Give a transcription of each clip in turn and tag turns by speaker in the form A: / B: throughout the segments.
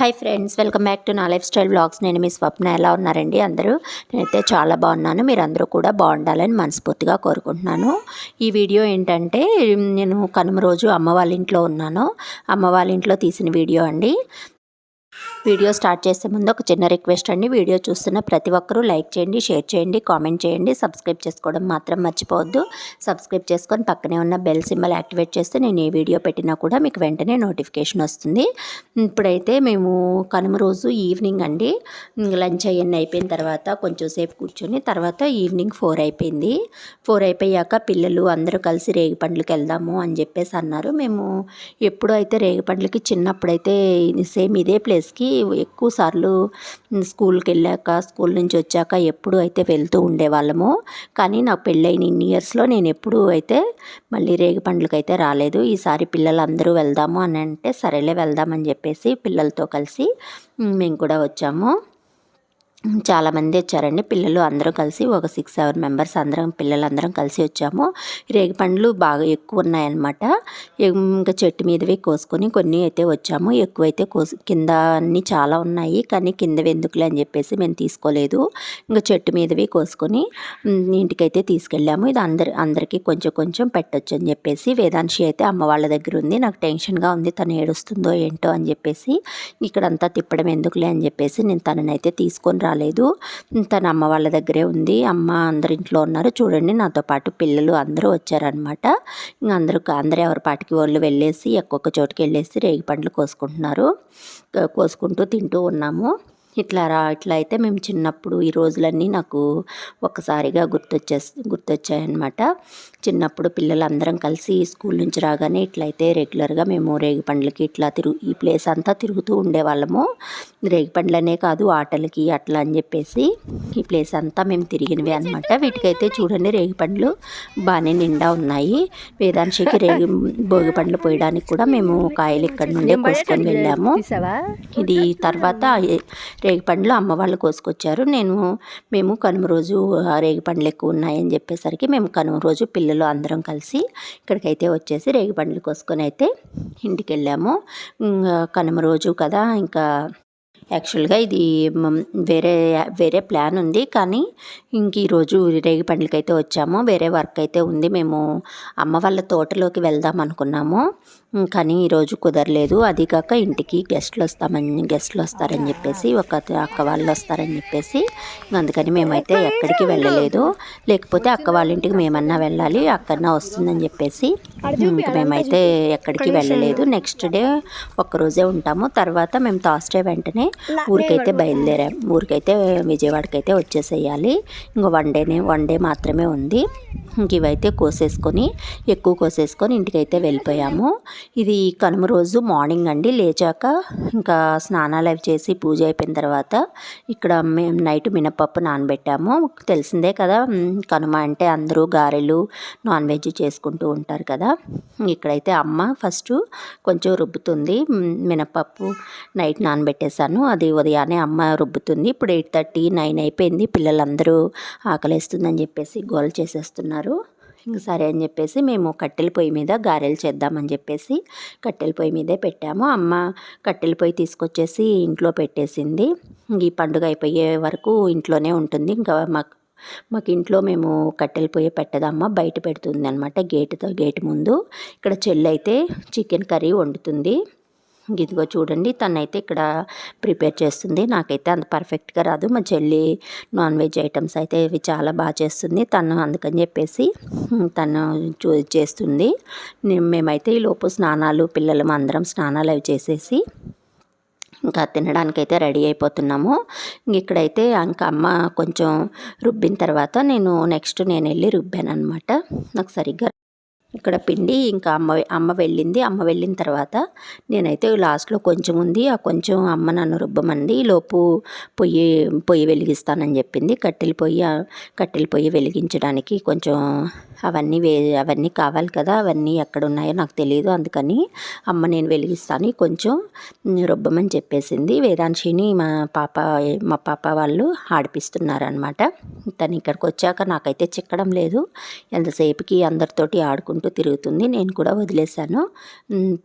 A: Hi friends welcome back to నా lifestyle blogs నేను మీ స్వప్న ఎలా ఉన్నారండి అందరూ? నేనైతే చాలా బాగున్నాను. మీరు అందరూ కూడా బాగుండాలని మనస్ఫూర్తిగా కోరుకుంటున్నాను. ఈ వీడియో ఏంటంటే నేను కనుమ రోజు అమ్మ వాళ్ళ ఇంట్లో ఉన్నాను. అమ్మ వాళ్ళ ఇంట్లో తీసిన వీడియో అండి. వీడియో స్టార్ట్ చేసే ముందు ఒక చిన్న రిక్వెస్ట్ అండి. వీడియో చూస్తున్న ప్రతి ఒక్కరూ లైక్ చేయండి షేర్ చేయండి కామెంట్ చేయండి. సబ్స్క్రైబ్ చేసుకోవడం మాత్రం మర్చిపోవద్దు. సబ్స్క్రైబ్ చేసుకొని పక్కనే ఉన్న బెల్ సింబల్ యాక్టివేట్ చేస్తే నేను ఏ వీడియో పెట్టినా కూడా మీకు వెంటనే నోటిఫికేషన్ వస్తుంది. ఇప్పుడైతే మేము కనుమ రోజు ఈవినింగ్ అండి. లంచ్ అయ్యన్ని అయిపోయిన తర్వాత కొంచెం సేపు కూర్చొని తర్వాత ఈవినింగ్ ఫోర్ అయిపోయింది. ఫోర్ అయిపోయాక పిల్లలు అందరూ కలిసి రేగి పండ్లకి వెళ్దాము అని చెప్పేసి అన్నారు. మేము ఎప్పుడు అయితే రేగి పండ్లకి చిన్నప్పుడైతే సేమ్ ఇదే ప్లేస్ ప్లేస్కి ఎక్కువ సార్లు స్కూల్కి వెళ్ళాక స్కూల్ నుంచి వచ్చాక ఎప్పుడు అయితే వెళ్తూ ఉండేవాళ్ళము. కానీ నాకు పెళ్ళైన ఇన్ని ఇయర్స్లో నేను ఎప్పుడూ అయితే మళ్ళీ రేగి పండ్లకి అయితే రాలేదు. ఈసారి పిల్లలందరూ వెళ్దాము అని అంటే సరేలే వెళ్దామని చెప్పేసి పిల్లలతో కలిసి మేము కూడా వచ్చాము. చాలామంది వచ్చారండి. పిల్లలు అందరం కలిసి ఒక సిక్స్ సెవెన్ మెంబర్స్ అందరం పిల్లలందరం కలిసి వచ్చాము. రేగి పండ్లు బాగా ఎక్కువ ఉన్నాయన్నమాట. ఇంకా చెట్టు మీదవి కోసుకొని కొన్ని అయితే వచ్చాము. ఎక్కువైతే కోసు కింద అన్నీ చాలా ఉన్నాయి. కానీ కిందవి ఎందుకులే అని చెప్పేసి మేము తీసుకోలేదు. ఇంకా చెట్టు మీదవి కోసుకొని ఇంటికైతే తీసుకెళ్ళాము. ఇది అందరి అందరికీ కొంచెం కొంచెం పెట్టొచ్చు అని చెప్పేసి వేదాంశి అయితే అమ్మ వాళ్ళ దగ్గర ఉంది. నాకు టెన్షన్గా ఉంది. తను ఏడుస్తుందో ఏంటో అని చెప్పేసి ఇక్కడంతా తిప్పడం ఎందుకులే అని చెప్పేసి నేను తననైతే తీసుకొని రాలేదు. తన అమ్మ వాళ్ళ దగ్గరే ఉంది. అమ్మ అందరింట్లో ఉన్నారు. చూడండి నాతో పాటు పిల్లలు అందరూ వచ్చారనమాట ఇంకా అందరూ అందరూ ఎవరి పాటికి వాళ్ళు వెళ్ళేసి ఒక్కొక్క చోటుకి వెళ్ళేసి రేగి పండ్లు కోసుకుంటున్నారు. కోసుకుంటూ తింటూ ఉన్నాము. ఇట్లా రా ఇట్లా అయితే మేము చిన్నప్పుడు ఈ రోజులన్నీ నాకు ఒక్కసారిగా గుర్తొచ్చే గుర్తొచ్చాయన్నమాట. చిన్నప్పుడు పిల్లలందరం కలిసి స్కూల్ నుంచి రాగానే ఇట్లయితే రెగ్యులర్గా మేము రేగి పండ్లకి ఇట్లా తిరుగు ఈ ప్లేస్ అంతా తిరుగుతూ ఉండేవాళ్ళము. రేగి పండ్లనే కాదు ఆటలకి అట్లా అని చెప్పేసి ఈ ప్లేస్ అంతా మేము తిరిగినవి అనమాట వీటికైతే చూడండి రేగి పండ్లు బాగానే నిండా ఉన్నాయి. వేదాంశికి రేగి భోగి పండ్లు పోయడానికి కూడా మేము కాయలు ఇక్కడ నుండే కోసుకొని వెళ్ళాము. ఇది తర్వాత రేగిపండ్లు అమ్మ వాళ్ళు కోసుకొచ్చారు. నేను మేము కనుమ రోజు రేగిపండ్లు ఎక్కువ ఉన్నాయని చెప్పేసరికి మేము కనుమ రోజు పిల్లలు అందరం కలిసి ఇక్కడికైతే వచ్చేసి రేగిపండ్లు కోసుకొని అయితే ఇంటికి వెళ్ళాము కనుమ రోజు కదా ఇంకా యాక్చువల్గా ఇది వేరే వేరే ప్లాన్ ఉంది. కానీ ఇంక ఈరోజు రేగి పండ్లకైతే వచ్చాము. వేరే వర్క్ అయితే ఉంది. మేము అమ్మ వాళ్ళ తోటలోకి వెళ్దాం అనుకున్నాము. కానీ ఈరోజు కుదరలేదు. అది కాక ఇంటికి గెస్ట్లు వస్తామని గెస్ట్లు వస్తారని చెప్పేసి ఒక అక్క వాళ్ళు వస్తారని చెప్పేసి అందుకని మేమైతే ఎక్కడికి వెళ్ళలేదు. లేకపోతే అక్క వాళ్ళ ఇంటికి మేమన్నా వెళ్ళాలి అక్కడన్నా వస్తుందని చెప్పేసి ఇంకా మేమైతే ఎక్కడికి వెళ్ళలేదు. నెక్స్ట్ డే ఒక్కరోజే ఉంటాము. తర్వాత మేము థర్స్డే వెంటనే ఊరికైతే బయలుదేరాం. ఊరికైతే విజయవాడకైతే వచ్చేసేయాలి. ఇంకో వన్ డేనే వన్ డే మాత్రమే ఉంది. ఇంక ఇవైతే కోసేసుకొని ఎక్కువ కోసేసుకొని ఇంటికైతే వెళ్ళిపోయాము. ఇది కనుమ రోజు మార్నింగ్ అండి. లేచాక ఇంకా స్నానాలు అవి చేసి పూజ అయిపోయిన తర్వాత ఇక్కడ మేము నైట్ మినపప్పు నానబెట్టాము. తెలిసిందే కదా కనుమ అంటే అందరూ గారెలు నాన్ వెజ్ చేసుకుంటూ ఉంటారు కదా. ఇక్కడైతే అమ్మ ఫస్ట్ కొంచెం రుబ్బుతుంది. మినపప్పు నైట్ నానబెట్టేశాను. అది ఉదయాన్నే అమ్మ రుబ్బుతుంది. ఇప్పుడు ఎయిట్ థర్టీ నైన్ అయిపోయింది. పిల్లలందరూ ఆకలిస్తుందని చెప్పేసి గోల్ చేసేస్తున్నారు. ఇంక సరే అని చెప్పేసి మేము కట్టెల పొయ్యి మీద గారెలు చేద్దామని చెప్పేసి కట్టెల పొయ్యి మీదే పెట్టాము. అమ్మ కట్టెల పొయ్యి తీసుకొచ్చేసి ఇంట్లో పెట్టేసింది. ఈ పండుగ అయిపోయే వరకు ఇంట్లోనే ఉంటుంది. ఇంకా మాకు మాకు ఇంట్లో మేము కట్టెల పొయ్యి పెట్టదమ్మ. బయట పెడుతుంది అనమాట గేటుతో గేటు ముందు. ఇక్కడ చెల్లి అయితే చికెన్ కర్రీ వండుతుంది. ఇదిగో చూడండి తనైతే ఇక్కడ ప్రిపేర్ చేస్తుంది. నాకైతే అంత పర్ఫెక్ట్గా రాదు. మా చెల్లి నాన్ వెజ్ ఐటమ్స్ అయితే ఇవి చాలా బాగా చేస్తుంది. తను అందుకని చెప్పేసి తను చూ చేస్తుంది. మేమైతే ఈ లోపు స్నానాలు పిల్లలు అందరం స్నానాలు అవి చేసేసి ఇంకా తినడానికైతే రెడీ అయిపోతున్నాము. ఇక్కడైతే ఇంకా అమ్మ కొంచెం రుబ్బిన తర్వాత నేను నెక్స్ట్ నేను వెళ్ళి రుబ్బాను అనమాట నాకు సరిగ్గా ఇక్కడ పిండి ఇంకా అమ్మ అమ్మ వెళ్ళింది. అమ్మ వెళ్ళిన తర్వాత నేనైతే లాస్ట్లో కొంచెం ఉంది. ఆ కొంచెం అమ్మ నన్ను రుబ్బమంది లోపు పొయ్యి పొయ్యి వెలిగిస్తానని చెప్పింది. కట్టెల పొయ్యి కట్టెల పొయ్యి వెలిగించడానికి కొంచెం అవన్నీ వే అవన్నీ కావాలి కదా అవన్నీ ఎక్కడ ఉన్నాయో నాకు తెలియదు అందుకని అమ్మ నేను వెలిగిస్తాను. కొంచెం రుబ్బమని చెప్పేసింది. వేదాంశిని మా పాప మా పాప వాళ్ళు ఆడిపిస్తున్నారనమాట తను ఇక్కడికి వచ్చాక నాకైతే చిక్కడం లేదు. ఎంతసేపుకి అందరితోటి ఆడుకుంటూ తిరుగుతుంది. నేను కూడా వదిలేశాను.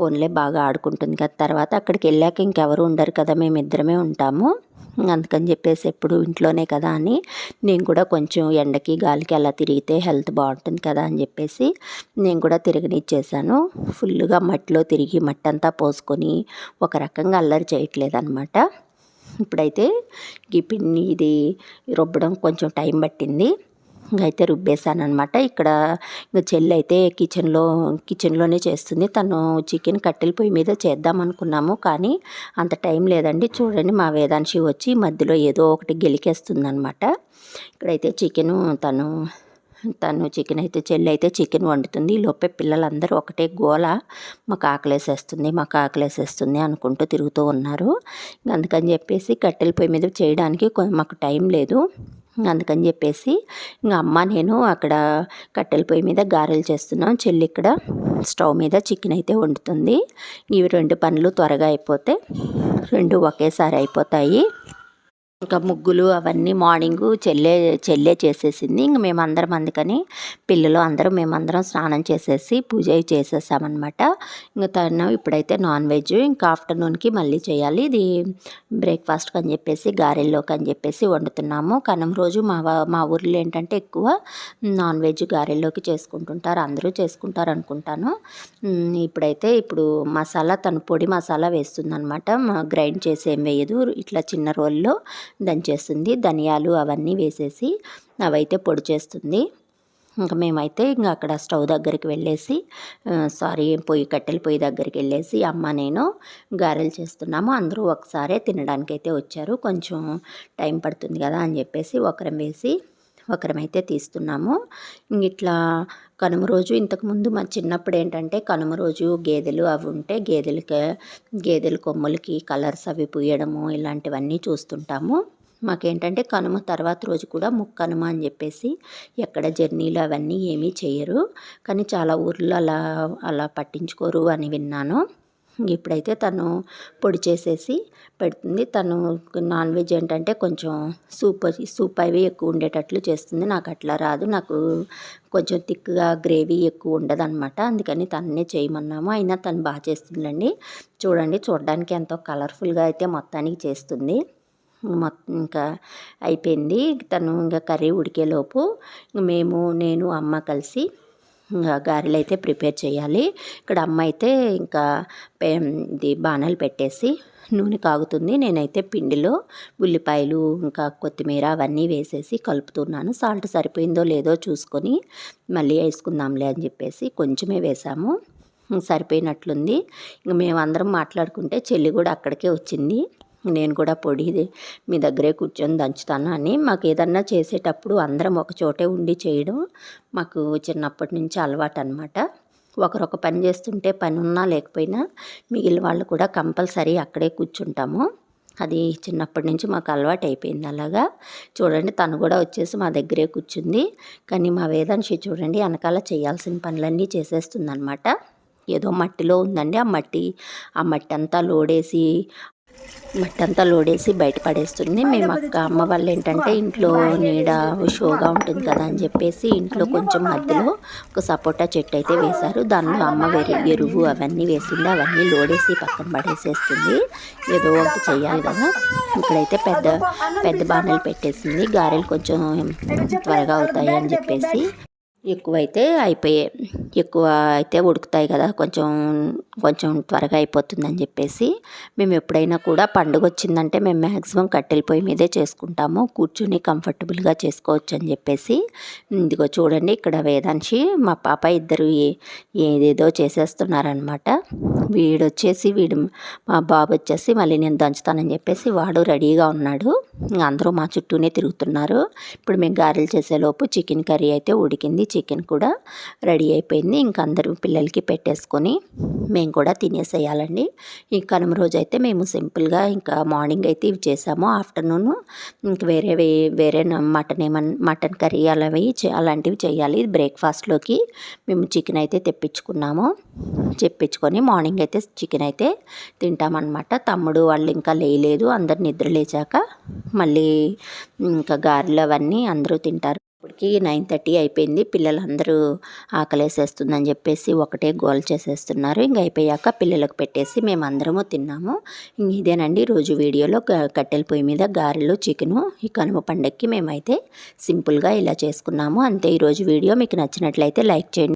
A: పోన్లే బాగా ఆడుకుంటుంది కదా. తర్వాత అక్కడికి వెళ్ళాక ఇంకెవరు ఉండరు కదా మేము ఇద్దరమే ఉంటాము. అందుకని చెప్పేసి ఎప్పుడు ఇంట్లోనే కదా అని నేను కూడా కొంచెం ఎండకి గాలికి అలా తిరిగితే హెల్త్ బాగుంటుంది కదా అని చెప్పేసి నేను కూడా తిరగనిచ్చేసాను. ఫుల్గా మట్టిలో తిరిగి మట్టి అంతా పోసుకొని ఒక రకంగా అల్లరి చేయట్లేదు అనమాట ఇప్పుడైతే ఈ పిండి ఇది రుబ్బడం కొంచెం టైం పట్టింది. అయితే రుబ్బేశానమాట ఇక్కడ ఇంకా చెల్లి అయితే కిచెన్లో కిచెన్లోనే చేస్తుంది. తను చికెన్ కట్టెల పొయ్యి మీద చేద్దాం అనుకున్నాము కానీ అంత టైం లేదండి. చూడండి మా వేదాంశి వచ్చి మధ్యలో ఏదో ఒకటి గెలికేస్తుంది అనమాట ఇక్కడైతే చికెను తను తను చికెన్ అయితే చెల్లి అయితే చికెన్ వండుతుంది. ఈ లోపే పిల్లలందరూ ఒకటే గోల. మాకు ఆకలేసేస్తుంది మాకు ఆకలేసేస్తుంది అనుకుంటూ తిరుగుతూ ఉన్నారు. ఇంక అందుకని చెప్పేసి కట్టెల పొయ్యి మీద చేయడానికి మాకు టైం లేదు. అందుకని చెప్పేసి ఇంకా అమ్మ నేను అక్కడ కట్టెల పొయ్యి మీద గారెలు చేస్తున్నాం. చెల్లి ఇక్కడ స్టవ్ మీద చికెన్ అయితే వండుతుంది. ఇవి రెండు పనులు త్వరగా అయిపోతే రెండు ఒకేసారి అయిపోతాయి. ఇంకా ముగ్గులు అవన్నీ మార్నింగ్ చెల్లె చెల్లె చేసేసింది. ఇంక మేమందరం అందుకని పిల్లలు అందరం మేమందరం స్నానం చేసేసి పూజ చేసేసామన్నమాట. ఇంకా తను ఇప్పుడైతే నాన్ వెజ్ ఇంకా ఆఫ్టర్నూన్కి మళ్ళీ చేయాలి. ఇది బ్రేక్ఫాస్ట్కి అని చెప్పేసి గారెల్లోకి అని చెప్పేసి వండుతున్నాము. కనం రోజు మా మా ఊర్లో ఏంటంటే ఎక్కువ నాన్ వెజ్ గారెల్లోకి చేసుకుంటుంటారు. అందరూ చేసుకుంటారు అనుకుంటాను ఇప్పుడైతే ఇప్పుడు మసాలా తను పొడి మసాలా వేస్తుందనమాట గ్రైండ్ చేసి ఏం వేయదు. ఇట్లా చిన్న రోల్లో దంచేస్తుంది ధనియాలు అవన్నీ వేసేసి అవైతే పొడి చేస్తుంది. ఇంకా మేమైతే ఇంకా అక్కడ స్టవ్ దగ్గరికి వెళ్ళేసి సారీ పొయ్యి కట్టెల పొయ్యి దగ్గరికి వెళ్ళేసి అమ్మ నేను గారెలు చేస్తున్నాము. అందరూ ఒకసారే తినడానికైతే వచ్చారు. కొంచెం టైం పడుతుంది కదా అని చెప్పేసి ఒకరం వేసి ఒకరమైతే తీస్తున్నాము. ఇట్లా కనుమ రోజు ఇంతకుముందు మా చిన్నప్పుడు ఏంటంటే కనుమ రోజు గేదెలు అవి ఉంటే గేదెలకి గేదెల కొమ్ములకి కలర్స్ అవి పూయడము ఇలాంటివన్నీ చూస్తుంటాము. మాకేంటంటే కనుమ తర్వాత రోజు కూడా ముక్కనుమ అని చెప్పేసి ఎక్కడ జర్నీలు అవన్నీ ఏమీ చేయరు. కానీ చాలా ఊర్లో అలా అలా పట్టించుకోరు అని విన్నాను. ఇప్పుడైతే తను పొడి చేసేసి పెడుతుంది. తను నాన్ వెజ్ ఏంటంటే కొంచెం సూప్ సూప్ అవి ఎక్కువ ఉండేటట్లు చేస్తుంది. నాకు అట్లా రాదు. నాకు కొంచెం థిక్గా గ్రేవీ ఎక్కువ ఉండదన్నమాట. అందుకని తననే చేయమన్నాము. అయినా తను బాగా చేస్తుందండి. చూడండి చూడడానికి ఎంతో కలర్ఫుల్గా అయితే మొత్తానికి చేస్తుంది. మొత్తం ఇంకా అయిపోయింది. తను ఇంకా కర్రీ ఉడికేలోపు మేము నేను అమ్మ కలిసి గారెలు అయితే ప్రిపేర్ చేయాలి. ఇక్కడ అమ్మ అయితే ఇంకా పే ఇది బాణాలు పెట్టేసి నూనె కాగుతుంది. నేనైతే పిండిలో ఉల్లిపాయలు ఇంకా కొత్తిమీర అవన్నీ వేసేసి కలుపుతున్నాను. సాల్ట్ సరిపోయిందో లేదో చూసుకొని మళ్ళీ వేసుకుందాంలే అని చెప్పేసి కొంచెమే వేసాము. సరిపోయినట్లుంది. ఇంక మేమందరం మాట్లాడుకుంటే చెల్లి కూడా అక్కడికే వచ్చింది. నేను కూడా పొడి మీ దగ్గరే కూర్చొని దంచుతాను అని మాకు ఏదన్నా చేసేటప్పుడు అందరం ఒక చోటే ఉండి చేయడం మాకు చిన్నప్పటి నుంచి అలవాటు అనమాట ఒకరొక పని చేస్తుంటే పని ఉన్నా లేకపోయినా మిగిలిన వాళ్ళు కూడా కంపల్సరీ అక్కడే కూర్చుంటాము. అది చిన్నప్పటి నుంచి మాకు అలవాటు అయిపోయింది అలాగా. చూడండి తను కూడా వచ్చేసి మా దగ్గరే కూర్చుంది. కానీ మా వేదాంశి చూడండి వెనకాల చేయాల్సిన పనులన్నీ చేసేస్తుంది ఏదో మట్టిలో ఉందండి ఆ మట్టి ఆ మట్టి అంతా లోడేసి మట్టి అంతా లోడేసి బయట పడేస్తుంది. మేము అక్క అమ్మ వాళ్ళు ఏంటంటే ఇంట్లో నీడ షోగా ఉంటుంది కదా అని చెప్పేసి ఇంట్లో కొంచెం మధ్యలో ఒక సపోటా చెట్టు అయితే వేశారు. దానిలో అమ్మ వెరు ఎరువు అవన్నీ వేసింది. అవన్నీ లోడేసి పక్కన పడేసేస్తుంది. ఏదో ఒకటి చేయాలి కదా. ఇక్కడైతే పెద్ద పెద్ద బాణలు పెట్టేసింది. గారెలు కొంచెం త్వరగా అవుతాయి అని చెప్పేసి ఎక్కువైతే అయిపోయాయి ఎక్కువ అయితే ఉడుకుతాయి కదా కొంచెం కొంచెం త్వరగా అయిపోతుందని చెప్పేసి మేము ఎప్పుడైనా కూడా పండుగ వచ్చిందంటే మేము మ్యాక్సిమం కట్టెల పొయ్యి మీదే చేసుకుంటాము కూర్చుని కంఫర్టబుల్గా చేసుకోవచ్చు అని చెప్పేసి. ఇదిగో చూడండి ఇక్కడ వేదాంశి మా పాప ఇద్దరు ఏ- ఏదేదో చేసేస్తున్నారనమాట వీడు వచ్చేసి వీడు మా బాబు వచ్చేసి మళ్ళీ నేను దంచుతానని చెప్పేసి వాడు రెడీగా ఉన్నాడు. అందరూ మా చుట్టూనే తిరుగుతున్నారు. ఇప్పుడు మేము గారెలు చేసేలోపు చికెన్ కర్రీ అయితే ఉడికింది చికెన్ కూడా రెడీ అయిపోయింది. ఇంక అందరూ పిల్లలకి పెట్టేసుకొని మేము కూడా తినేసేయాలండి. ఈ కనుమ రోజు అయితే మేము సింపుల్గా ఇంకా మార్నింగ్ అయితే ఇవి చేసాము. ఆఫ్టర్నూన్ ఇంక వేరే వేరే మటన్ ఏమన్ మటన్ కర్రీ అలావి అలాంటివి చేయాలి. బ్రేక్ఫాస్ట్లోకి మేము చికెన్ అయితే తెప్పించుకున్నాము. చెప్పించుకొని మార్నింగ్ అయితే చికెన్ అయితే తింటామన్నమాట. తమ్ముడు వాళ్ళు ఇంకా లేయలేదు. అందరు నిద్ర లేచాక మళ్ళీ ఇంకా గారెలు అవన్నీ అందరూ తింటారు. ఇప్పటికి నైన్ థర్టీ అయిపోయింది. పిల్లలందరూ ఆకలేసేస్తుందని చెప్పేసి ఒకటే గోల్ చేసేస్తున్నారు. ఇంక అయిపోయాక పిల్లలకు పెట్టేసి మేము అందరము తిన్నాము. ఇంక ఇదేనండి రోజు వీడియోలో కట్టెల పొయ్యి మీద గారెలు చికెను ఈ కనుమ పండగకి మేమైతే సింపుల్గా ఇలా చేసుకున్నాము. అంతే ఈరోజు వీడియో మీకు నచ్చినట్లయితే లైక్ చేయండి.